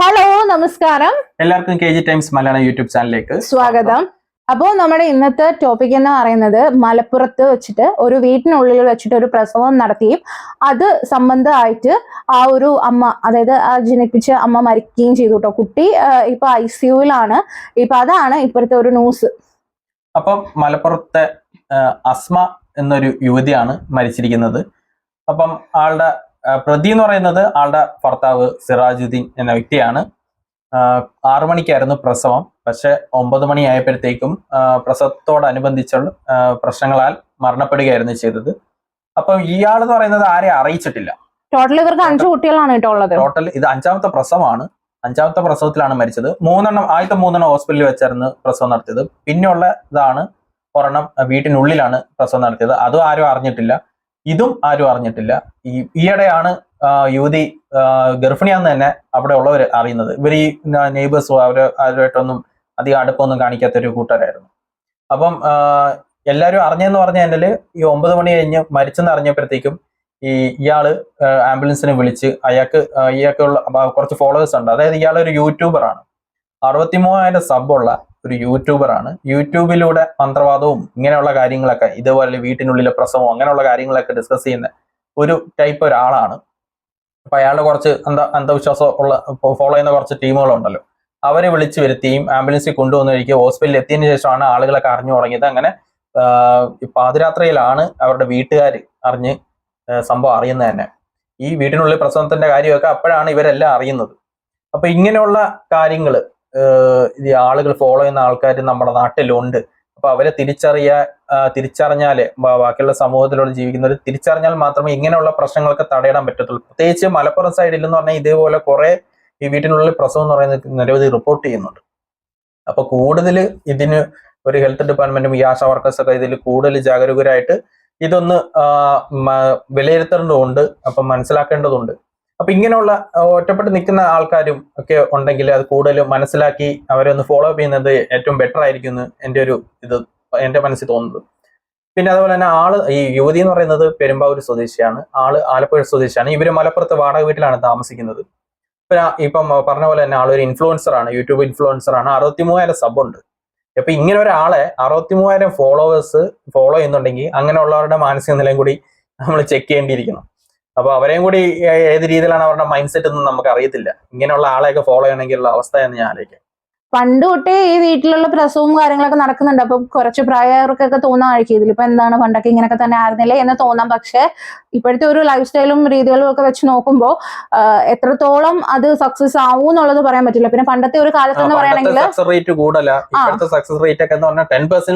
Hello നമസ്കാരം. എല്ലാവർക്കും K G Times Malayalam YouTube ചാനലിലേക്ക് സ്വാഗതം. അപ്പോൾ നമ്മുടെ ഇന്നത്തെ ടോപ്പിക് എന്ന് പറയുന്നത് മലപ്പുറത്ത് വെച്ചിട്ട് ഒരു വീട്ടിനുള്ളിൽ വെച്ചിട്ട് ഒരു പ്രസവം നടത്തിയും അത് സംബന്ധമായിട്ട് ആ ഒരു അമ്മ അതായത് ആ ജനിപ്പിച്ച അമ്മ മരിക്കുകയും ചെയ്തു കേട്ടോ കുട്ടി ഇപ്പൊ ഐ സിയുലാണ് ഇപ്പൊ അതാണ് ഇപ്പോഴത്തെ ഒരു ന്യൂസ് അപ്പം മലപ്പുറത്തെ അസ്മ എന്നൊരു യുവതിയാണ് മരിച്ചിരിക്കുന്നത്. അപ്പം ആളുടെ പ്രതി എന്ന് പറയുന്നത് ആളുടെ ഭർത്താവ് സിറാജുദ്ദീൻ എന്ന വ്യക്തിയാണ്. ആറു മണിക്കായിരുന്നു പ്രസവം. പക്ഷെ ഒമ്പത് മണി ആയപ്പോഴത്തേക്കും ആ, പ്രസവത്തോടനുബന്ധിച്ചുള്ള പ്രശ്നങ്ങളാൽ മരണപ്പെടുകയായിരുന്നു ചെയ്തത്. അപ്പം ഇയാൾ എന്ന് പറയുന്നത് ആരെ അറിയിച്ചിട്ടില്ല. ടോട്ടൽ ഇവർക്ക് അഞ്ചു കുട്ടികളാണ് കേട്ടോ ഉള്ളത്. ടോട്ടൽ ഇത് അഞ്ചാമത്തെ പ്രസവമാണ്. അഞ്ചാമത്തെ പ്രസവത്തിലാണ് മരിച്ചത്. മൂന്നെണ്ണം ആദ്യത്തെ മൂന്നെണ്ണം ഹോസ്പിറ്റലിൽ വെച്ചായിരുന്നു പ്രസവം നടത്തിയത്. പിന്നെയുള്ള ഇതാണ് ഒരെണ്ണം വീട്ടിനുള്ളിലാണ് പ്രസവം നടത്തിയത്. അതും ആരും അറിഞ്ഞിട്ടില്ല. ഇതും ആരും അറിഞ്ഞിട്ടില്ല. ഈ ഈയിടെയാണ് യുവതി ഗർഭിണിയാന്ന് തന്നെ അവിടെ ഉള്ളവർ അറിയുന്നത്. ഇവർ ഈ നെയ്ബേഴ്സും അവർ അവരുമായിട്ടൊന്നും അധികം അടുപ്പമൊന്നും കാണിക്കാത്ത ഒരു കൂട്ടരായിരുന്നു. അപ്പം എല്ലാവരും അറിഞ്ഞെന്ന് പറഞ്ഞ കഴിഞ്ഞാൽ ഈ ഒമ്പത് മണി കഴിഞ്ഞ് മരിച്ചെന്ന് അറിഞ്ഞപ്പോഴത്തേക്കും ഈ ഇയാൾ ആംബുലൻസിനെ വിളിച്ച് അയാൾക്ക് ഇയാൾക്കുള്ള കുറച്ച് ഫോളോവേഴ്സ് ഉണ്ട്. അതായത് ഇയാൾ ഒരു യൂട്യൂബർ ആണ് അറുപത്തി മൂവായിരം സബുള്ള ഒരു യൂട്യൂബർ ആണ്. യൂട്യൂബിലൂടെ മന്ത്രവാദവും ഇങ്ങനെയുള്ള കാര്യങ്ങളൊക്കെ ഇതുപോലെ വീട്ടിനുള്ളിലെ പ്രസവം അങ്ങനെയുള്ള കാര്യങ്ങളൊക്കെ ഡിസ്കസ് ചെയ്യുന്ന ഒരു ടൈപ്പ് ഒരാളാണ്. അപ്പൊ അയാളുടെ കുറച്ച് അന്ധ അന്ധവിശ്വാസം ഉള്ള ഫോളോ ചെയ്യുന്ന കുറച്ച് ടീമുകളുണ്ടല്ലോ അവരെ വിളിച്ചു വരുത്തിയും ആംബുലൻസിൽ കൊണ്ടുവന്ന് കഴിക്കുക ഹോസ്പിറ്റലിൽ എത്തിയതിനു ശേഷമാണ് ആളുകളൊക്കെ അറിഞ്ഞു തുടങ്ങിയത്. അങ്ങനെ പാതിരാത്രിയിലാണ് അവരുടെ വീട്ടുകാർ അറിഞ്ഞ് സംഭവം അറിയുന്നത് തന്നെ. ഈ വീട്ടിനുള്ളിൽ പ്രസവത്തിന്റെ കാര്യമൊക്കെ അപ്പോഴാണ് ഇവരെല്ലാം അറിയുന്നത്. അപ്പൊ ഇങ്ങനെയുള്ള കാര്യങ്ങൾ ഈ ആളുകൾ ഫോളോ ചെയ്യുന്ന ആൾക്കാർ നമ്മുടെ നാട്ടിലുണ്ട്. അപ്പൊ അവരെ തിരിച്ചറിയ തിരിച്ചറിഞ്ഞാൽ ബാക്കിയുള്ള സമൂഹത്തിലൂടെ ജീവിക്കുന്നവർ തിരിച്ചറിഞ്ഞാൽ മാത്രമേ ഇങ്ങനെയുള്ള പ്രശ്നങ്ങളൊക്കെ തടയിടാൻ പറ്റത്തുള്ളൂ. പ്രത്യേകിച്ച് മലപ്പുറം സൈഡിൽ എന്ന് പറഞ്ഞാൽ ഇതേപോലെ കുറെ ഈ വീട്ടിനുള്ളിൽ പ്രസവം എന്ന് പറയുന്നത് നിരവധി റിപ്പോർട്ട് ചെയ്യുന്നുണ്ട്. അപ്പൊ കൂടുതൽ ഇതിന് ഒരു ഹെൽത്ത് ഡിപ്പാർട്ട്മെന്റും ഈ ആശാ വർക്കേഴ്സ് ഒക്കെ ഇതിൽ കൂടുതൽ ജാഗരൂകരായിട്ട് ഇതൊന്ന് വിലയിരുത്തേണ്ടതുണ്ട്. അപ്പം മനസ്സിലാക്കേണ്ടതുണ്ട്. അപ്പൊ ഇങ്ങനെയുള്ള ഒറ്റപ്പെട്ട് നിൽക്കുന്ന ആൾക്കാരും ഒക്കെ ഉണ്ടെങ്കിൽ അത് കൂടുതൽ മനസ്സിലാക്കി അവരെ ഒന്ന് ഫോളോ അപ്പ് ചെയ്യുന്നത് ഏറ്റവും ബെറ്റർ ആയിരിക്കും എന്ന് എന്റെ ഒരു ഇത് എന്റെ മനസ്സിൽ തോന്നുന്നത്. പിന്നെ അതുപോലെ തന്നെ ആൾ ഈ യുവതി എന്ന് പറയുന്നത് പെരുമ്പാവൂർ സ്വദേശിയാണ്. ആൾ ആലപ്പുഴ സ്വദേശിയാണ്. ഇവർ മലപ്പുറത്ത് വാടക വീട്ടിലാണ് താമസിക്കുന്നത്. ഇപ്പൊ ഇപ്പം പറഞ്ഞ പോലെ തന്നെ ആളൊരു ഇൻഫ്ലുവൻസർ ആണ് യൂട്യൂബ് ഇൻഫ്ലുവൻസർ ആണ്. അറുപത്തി മൂവായിരം സബ് ഉണ്ട്. അപ്പൊ ഇങ്ങനെ ഒരാളെ അറുപത്തി മൂവായിരം ഫോളോവേഴ്സ് ഫോളോ ചെയ്യുന്നുണ്ടെങ്കിൽ അങ്ങനെയുള്ളവരുടെ മാനസിക നിലയും കൂടി നമ്മൾ ചെക്ക് ചെയ്യേണ്ടിയിരിക്കണം. അപ്പൊ അവരെയും കൂടി ഏത് രീതിയിലാണ് അവരുടെ മൈൻഡ് സെറ്റ് എന്ന് നമുക്ക് അറിയത്തില്ല. ഇങ്ങനെയുള്ള ആളെയൊക്കെ ഫോളോ ചെയ്യണമെങ്കിലുള്ള അവസ്ഥ എന്ന് ഞാൻ ആലോചിക്കാം. പണ്ട് തൊട്ടേ ഈ വീട്ടിലുള്ള പ്രസവവും കാര്യങ്ങളൊക്കെ നടക്കുന്നുണ്ട്. അപ്പൊ കുറച്ച് പ്രായവർക്കൊക്കെ തോന്നാമായിരിക്കും ഇതിലിപ്പോ എന്താണ് പണ്ടൊക്കെ ഇങ്ങനെയൊക്കെ തന്നെ ആയിരുന്നില്ലേ എന്ന് തോന്നാം. പക്ഷെ ഇപ്പോഴത്തെ ഒരു ലൈഫ് സ്റ്റൈലും രീതികളും ഒക്കെ വെച്ച് നോക്കുമ്പോൾ എത്രത്തോളം അത് സക്സസ് ആവും എന്നുള്ളത് പറയാൻ പറ്റില്ല. പിന്നെ പണ്ടത്തെ ഒരു കാലത്ത് എന്ന് പറയുകയാണെങ്കിൽ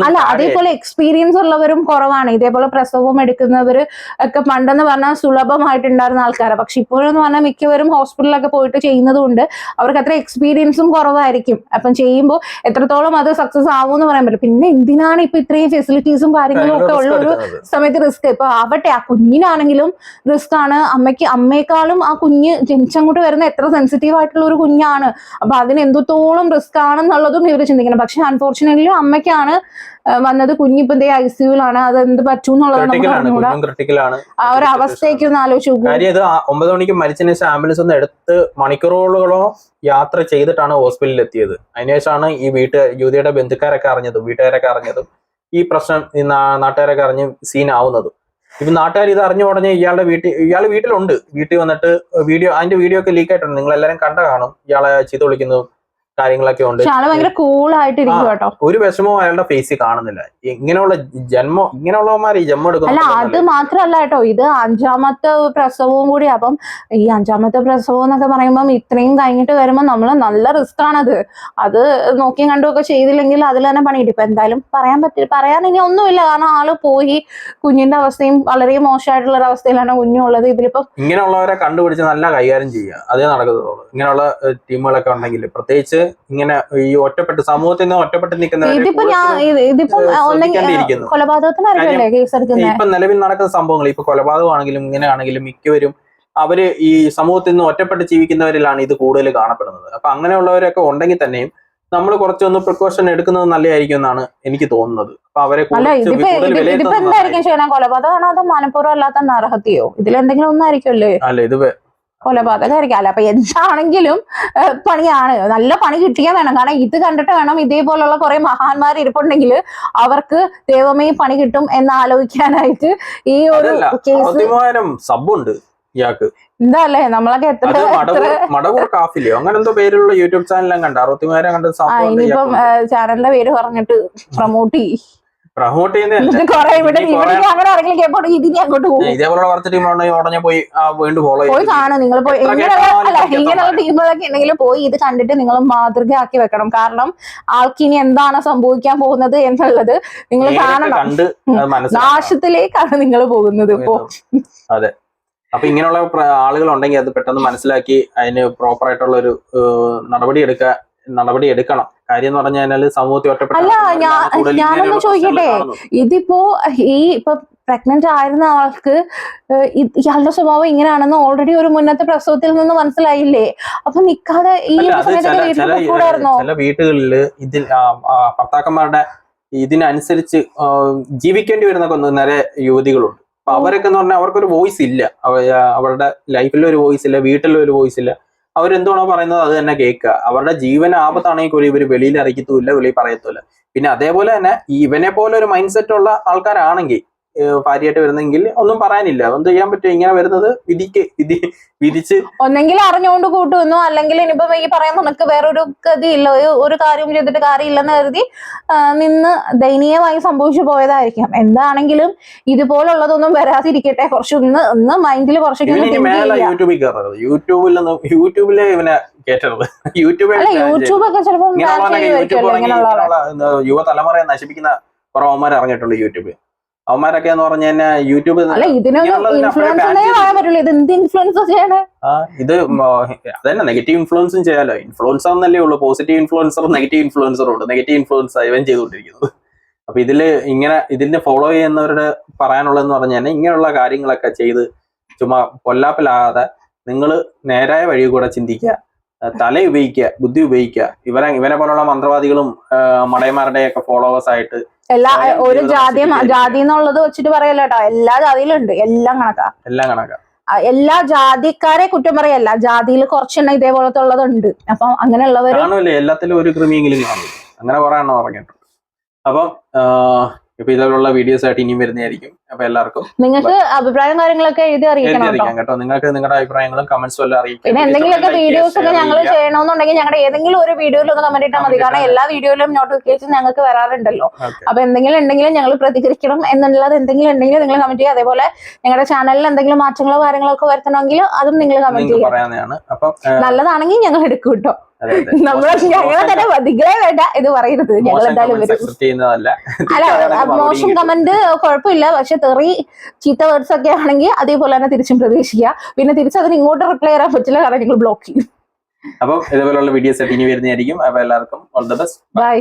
അല്ല അതേപോലെ എക്സ്പീരിയൻസ് ഉള്ളവരും കുറവാണ്. ഇതേപോലെ പ്രസവവും എടുക്കുന്നവര് ഒക്കെ പണ്ടെന്ന് പറഞ്ഞാൽ സുലഭമായിട്ടുണ്ടായിരുന്ന ആൾക്കാരാണ് പക്ഷെ ഇപ്പോഴെന്ന് പറഞ്ഞാൽ മിക്കവരും ഹോസ്പിറ്റലിലൊക്കെ പോയിട്ട് ചെയ്യുന്നതുകൊണ്ട് അവർക്ക് അത്ര എക്സ്പീരിയൻസും കുറവായിരിക്കും. അപ്പം ചെയ്യുമ്പോൾ എത്രത്തോളം അത് സക്സസ് ആവും എന്ന് പറയാൻ പറ്റും പിന്നെ എന്തിനാണ് ഇപ്പൊ ഇത്രയും ഫെസിലിറ്റീസും കാര്യങ്ങളും ഒക്കെ ഉള്ള ഒരു സമയത്ത് റിസ്ക് ഇപ്പൊ ആവട്ടെ ആ കുഞ്ഞിനാണെങ്കിലും റിസ്ക് ആണ്. അമ്മയ്ക്ക് അമ്മയെക്കാളും ആ കുഞ്ഞ് ജനിച്ചങ്ങോട്ട് വരുന്ന എത്ര സെൻസിറ്റീവ് ആയിട്ടുള്ള ഒരു കുഞ്ഞാണ്. അപ്പൊ അതിന് എന്തുത്തോളം റിസ്ക് ആണെന്നുള്ളതും ഇവർ ചിന്തിക്കണം. പക്ഷെ അൺഫോർച്ചുനേറ്റ്ലി അമ്മയ്ക്കാണ് വന്നത്. കുഞ്ഞിപ്പം ദേ ഐ സിയുലാണ് അത് എന്ത് പറ്റൂന്നുള്ളത് നമുക്ക് ആ ഒരു അവസ്ഥയ്ക്ക് ഒന്ന് ആലോചിച്ചു ഒമ്പത് മണിക്ക് മരിച്ചതിന് ശേഷം ആംബുലൻസ് ഒന്ന് എടുത്ത് മണിക്കൂറുകളോ യാത്ര ചെയ്തിട്ടാണ് ഹോസ്പിറ്റലിൽ എത്തിയത് അതിനുശേഷമാണ് ഈ വീട്ട് യുവതിയുടെ ബന്ധുക്കാരൊക്കെ അറിഞ്ഞതും വീട്ടുകാരൊക്കെ അറിഞ്ഞതും ഈ പ്രശ്നം ഈ നാട്ടുകാരൊക്കെ അറിഞ്ഞ് സീനാവുന്നതും ഇപ്പം നാട്ടുകാർ ഇത് അറിഞ്ഞ ഉടനെ ഇയാളുടെ വീട്ടിൽ ഇയാൾ വീട്ടിലുണ്ട്. വീട്ടിൽ വന്നിട്ട് വീഡിയോ അതിന്റെ വീഡിയോ ഒക്കെ ലീക്ക് ആയിട്ടുണ്ട്. നിങ്ങൾ എല്ലാവരും കണ്ട കാണും. ഇയാളെ ചീത്ത വിളിക്കുന്നതും കാര്യങ്ങളൊക്കെ ഉണ്ട്. ഒരു വിഷമവും അയാളുടെ ഫേസ് കാണുന്നില്ല. ഇങ്ങനെയുള്ള ജന്മം ഇങ്ങനെയുള്ളവന്മാർ ഈ ജന്മം അല്ല അത് എടുക്കുന്നു മാത്രല്ല കേട്ടോ. ഇത് അഞ്ചാമത്തെ പ്രസവവും കൂടി അപ്പം ഈ അഞ്ചാമത്തെ പ്രസവം എന്നൊക്കെ പറയുമ്പോൾ ഇത്രയും കഴിഞ്ഞിട്ട് വരുമ്പോൾ നമ്മൾ നല്ല റിസ്ക് ആണത്. അത് നോക്കിയും കണ്ടും ഒക്കെ ചെയ്തില്ലെങ്കിൽ അതിൽ തന്നെ പണിയിട്ട് ഇപ്പൊ എന്തായാലും പറയാൻ പറ്റില്ല പറയാൻ ഇനി ഒന്നുമില്ല. കാരണം ആൾ പോയി കുഞ്ഞിന്റെ അവസ്ഥയും വളരെ മോശമായിട്ടുള്ള ഒരു അവസ്ഥയിലാണ് കുഞ്ഞുള്ളത് ഇതിലിപ്പം ഇങ്ങനെയുള്ളവരെ കണ്ടുപിടിച്ച് നല്ല കൈകാര്യം ചെയ്യുക. അതേ നടക്കത്തുള്ളൂ. ഇങ്ങനെയുള്ള ടീമുകളൊക്കെ ഉണ്ടെങ്കിൽ പ്രത്യേകിച്ച് ഇങ്ങനെ ഈ ഒറ്റപ്പെട്ട് സമൂഹത്തിൽ നിന്ന് ഒറ്റപ്പെട്ട് നിൽക്കുന്ന ഇപ്പൊ നിലവിൽ നടക്കുന്ന സംഭവങ്ങൾ ഇപ്പൊ കൊലപാതകമാണെങ്കിലും ഇങ്ങനെയാണെങ്കിലും മിക്കവരും അവർ ഈ സമൂഹത്തിൽ നിന്ന് ഒറ്റപ്പെട്ട് ജീവിക്കുന്നവരിലാണ് ഇത് കൂടുതൽ കാണപ്പെടുന്നത്. അപ്പൊ അങ്ങനെയുള്ളവരൊക്കെ ഉണ്ടെങ്കിൽ തന്നെയും നമ്മൾ കുറച്ചൊന്ന് പ്രിക്കോഷൻ എടുക്കുന്നത് നല്ലതായിരിക്കും എന്നാണ് എനിക്ക് തോന്നുന്നത്. അപ്പൊ അവരെ കൊലപാതകമാണോ അതോ മനഃപൂർവം അല്ലാത്ത നരഹത്യയോ? ഇതിലെന്തെങ്കിലും ഒന്നായിരിക്കുമല്ലേ അല്ല ഇത് കൊലപാതകമായിരിക്കും. അല്ല അപ്പൊ എന്താണെങ്കിലും പണിയാണ്. നല്ല പണി കിട്ടിയാൽ വേണം. കാരണം ഇത് കണ്ടിട്ട് വേണം ഇതേപോലുള്ള കുറെ മഹാന്മാർ ഇരിപ്പുണ്ടെങ്കിൽ അവർക്ക് ദൈവമേ പണി കിട്ടും എന്ന് ആലോചിക്കാനായിട്ട് ഈ ഒരു കേസ് സബുണ്ട് ഇയാൾക്ക്. എന്താല്ലേ നമ്മളൊക്കെ എത്ര മടവൂർ കാഫിലിയോ അങ്ങനെ എന്തോ പേരുള്ള യൂട്യൂബ് ചാനലും കണ്ട അറുപത്തിമൂവായിരം കണ്ട ഇനിയിപ്പം ചാനലിന്റെ പേര് പറഞ്ഞിട്ട് പ്രൊമോട്ട് ചെയ്യും. പ്രമോട്ട് പോകും. ഇതേപോലുള്ള കുറച്ച് ടീമുകളുണ്ടെങ്കിൽ ഉടനെ പോയി വീണ്ടും ഫോളോ പോയി കാണും. നിങ്ങൾ പോയി ഇങ്ങനെയുള്ള ടീമുകളൊക്കെ ഉണ്ടെങ്കിൽ പോയി ഇത് കണ്ടിട്ട് നിങ്ങൾ മാതൃകയാക്കി വെക്കണം. കാരണം ആൾക്ക് ഇനി എന്താണ് സംഭവിക്കാൻ പോകുന്നത് എന്നുള്ളത് നിങ്ങൾ കാണണം. നാശത്തിലേക്കാണ് നിങ്ങൾ പോകുന്നത് ഇപ്പോ. അതെ. അപ്പൊ ഇങ്ങനെയുള്ള ആളുകൾ ഉണ്ടെങ്കിൽ അത് പെട്ടെന്ന് മനസ്സിലാക്കി അതിന് പ്രോപ്പർ ആയിട്ടുള്ള ഒരു നടപടി എടുക്കുക. നടപടി എടുക്കണം. കാര്യം എന്ന് പറഞ്ഞു കഴിഞ്ഞാൽ സമൂഹത്തിൽ ഒറ്റപ്പെട്ട അല്ല, ഞാനൊന്ന് ചോദിക്കട്ടെ? ഇതിപ്പോ ഈ ഇപ്പൊ പ്രഗ്നന്റ് ആയിരുന്ന ആൾക്ക് ഇയാളുടെ സ്വഭാവം ഇങ്ങനെയാണെന്ന് ഓൾറെഡി ഒരു മുന്നത്തെ പ്രസവത്തിൽ നിന്ന് മനസ്സിലായില്ലേ? അപ്പൊ നിക്കാതെ ഈ ചില വീട്ടുകളിൽ ഇതിൽ ഭർത്താക്കന്മാരുടെ ഇതിനനുസരിച്ച് ജീവിക്കേണ്ടി വരുന്ന നേരെ യുവതികളുണ്ട്. അപ്പൊ അവരൊക്കെ എന്ന് പറഞ്ഞാൽ അവർക്കൊരു വോയിസ് ഇല്ല. അവരുടെ ലൈഫിൽ ഒരു വോയിസ് ഇല്ല വീട്ടിലൊരു ഒരു വോയിസ് ഇല്ല. അവരെന്താണോ പറയുന്നത് അത് തന്നെ കേൾക്കുക. അവരുടെ ജീവൻ ആപത്താണെങ്കിൽ കൂടി ഇവർ വെളിയിൽ അറിയിക്കത്തുമില്ല വെളിയിൽ പറയത്തുമില്ല പിന്നെ അതേപോലെ തന്നെ ഇവനെ പോലെ ഒരു മൈൻഡ് സെറ്റ് ഉള്ള ആൾക്കാരാണെങ്കിൽ ഭാര്യയായിട്ട് വരുന്നെങ്കിൽ ഒന്നും പറയാനില്ല. എന്ത് ചെയ്യാൻ പറ്റും? ഇങ്ങനെ വരുന്നത് വിധിക്ക് വിധി വിധിച്ച്. ഒന്നെങ്കിൽ അറിഞ്ഞുകൊണ്ട് കൂട്ടുവന്നു അല്ലെങ്കിൽ ഇനിയിപ്പോ ഈ പറയുന്ന നിനക്ക് വേറൊരു ഗതിയില്ല ഒരു ഒരു കാര്യം ചെയ്തിട്ട് കാര്യമില്ലെന്ന് കരുതി നിന്ന് ദയനീയമായി സംഭവിച്ചു പോയതായിരിക്കാം. എന്താണെങ്കിലും ഇതുപോലുള്ളതൊന്നും വരാതിരിക്കട്ടെ. കുറച്ച് ഒന്ന് ഒന്ന് മൈൻഡിൽ കുറച്ചൊക്കെ ഒന്ന് ചെയ്യാം. യൂട്യൂബിൽ കയറരുത് യൂട്യൂബിൽ യൂട്യൂബിലെ ഇവനെ കേട്ടത് യൂട്യൂബ് ഒക്കെ ചിലപ്പോൾ യുവതലമുറയെ നശിപ്പിക്കുന്ന കുറവന്മാർ ഇറങ്ങിയിട്ടുണ്ട് യൂട്യൂബ് അവന്മാരൊക്കെ എന്ന് പറഞ്ഞു കഴിഞ്ഞാൽ യൂട്യൂബ് ഇത് അതന്നെ നെഗറ്റീവ് ഇൻഫ്ലുവൻസും ചെയ്യാലോ. ഇൻഫ്ലുവൻസർ എന്നല്ലേ ഉള്ളൂ. പോസിറ്റീവ് ഇൻഫ്ലുവൻസറും നെഗറ്റീവ് ഇൻഫ്ലുവൻസറും ഉണ്ട്. നെഗറ്റീവ് ഇൻഫ്ലുവൻസ് ഇവൻ ചെയ്തുകൊണ്ടിരിക്കുന്നത്. അപ്പൊ ഇതിൽ ഇങ്ങനെ ഇതിന്റെ ഫോളോ ചെയ്യുന്നവരുടെ പറയാനുള്ളതെന്ന് പറഞ്ഞു കഴിഞ്ഞാൽ ഇങ്ങനെയുള്ള കാര്യങ്ങളൊക്കെ ചെയ്ത് ചുമ്മാ പൊല്ലാപ്പിലാകാതെ നിങ്ങൾ നേരായ വഴി കൂടെ ചിന്തിക്കുക തല ഉപയോഗിക്കുക ബുദ്ധി ഉപയോഗിക്കുക. ഇവരെ ഇവനെ പോലുള്ള മന്ത്രവാദികളും മടയന്മാരുടെയൊക്കെ ഫോളോവേഴ്സ് ആയിട്ട് എല്ലാ ഒരു ജാതി. ജാതി എന്നുള്ളത് വെച്ചിട്ട് പറയല്ലോ കേട്ടോ എല്ലാ ജാതിയിലും ഉണ്ട് എല്ലാം കണക്കാ. എല്ലാം കണക്കാ. എല്ലാ ജാതിക്കാരെ കുറ്റം പറയല്ല. ജാതിയിൽ കുറച്ചെണ്ണം ഇതേപോലത്തെ ഉള്ളതുണ്ട് അപ്പം അങ്ങനെയുള്ളവർ എല്ലാത്തിലും ഒരു ക്രിമിയെങ്കിലും അങ്ങനെ പറയാണോ പറഞ്ഞിട്ടുണ്ട് അപ്പം ഇപ്പൊ ഇതിലുള്ള വീഡിയോസ് ആയിട്ട് ഇനിയും വരുന്നതായിരിക്കും. അപ്പൊ എല്ലാവർക്കും നിങ്ങൾക്ക് അഭിപ്രായം കാര്യങ്ങളൊക്കെ എഴുതി അറിയിക്കണം കേട്ടോ. നിങ്ങൾക്ക് നിങ്ങളുടെ അഭിപ്രായങ്ങളും കമന്റ്സും എല്ലാം അറിയിക്കും പിന്നെ എന്തെങ്കിലുമൊക്കെ വീഡിയോസ് ഒക്കെ ഞങ്ങൾ ചെയ്യണമെന്നുണ്ടെങ്കിൽ ഞങ്ങളുടെ ഏതെങ്കിലും ഒരു വീഡിയോയിൽ ഒന്ന് കമന്റ് ഇട്ടാൽ മതി. കാരണം എല്ലാ വീഡിയോയിലും നോട്ടിഫിക്കേഷൻ ഞങ്ങൾക്ക് വരാറുണ്ടല്ലോ. അപ്പൊ എന്തെങ്കിലും ഉണ്ടെങ്കിലും ഞങ്ങൾ പ്രതികരിക്കണം എന്നുള്ളത് എന്തെങ്കിലും ഉണ്ടെങ്കിലും നിങ്ങൾ കമന്റ് ചെയ്യുക. അതേപോലെ ഞങ്ങളുടെ ചാനലിൽ എന്തെങ്കിലും മാറ്റങ്ങളോ കാര്യങ്ങളോ ഒക്കെ വരുത്തണമെങ്കിൽ അതും നിങ്ങൾ കമന്റ് ചെയ്യുക. നല്ലതാണെങ്കിൽ ഞങ്ങൾ എടുക്കും കേട്ടോ. നമ്മളെ ഞങ്ങളെ തന്നെ വധികളെ വേണ്ട ഇത് പറയരുത് ഞങ്ങൾ എന്തായാലും അല്ല മോശം. കമന്റ് കുഴപ്പമില്ല. പക്ഷെ തെറി ചീത്ത വേർഡ്സ് ഒക്കെ ആണെങ്കിൽ അതേപോലെ തന്നെ തിരിച്ചും പ്രതീക്ഷിക്കുക. പിന്നെ തിരിച്ച് അതിന് ഇങ്ങോട്ട് റിപ്ലൈ ചെയ്യാൻ പറ്റില്ല കാരണം നിങ്ങൾ ബ്ലോക്ക് ചെയ്യും. അപ്പം ഇതുപോലുള്ള വീഡിയോസ് ഇനി വരുന്നതായിരിക്കും. അപ്പൊ എല്ലാവർക്കും ഓൾ ദ ബെസ്റ്റ് ബൈ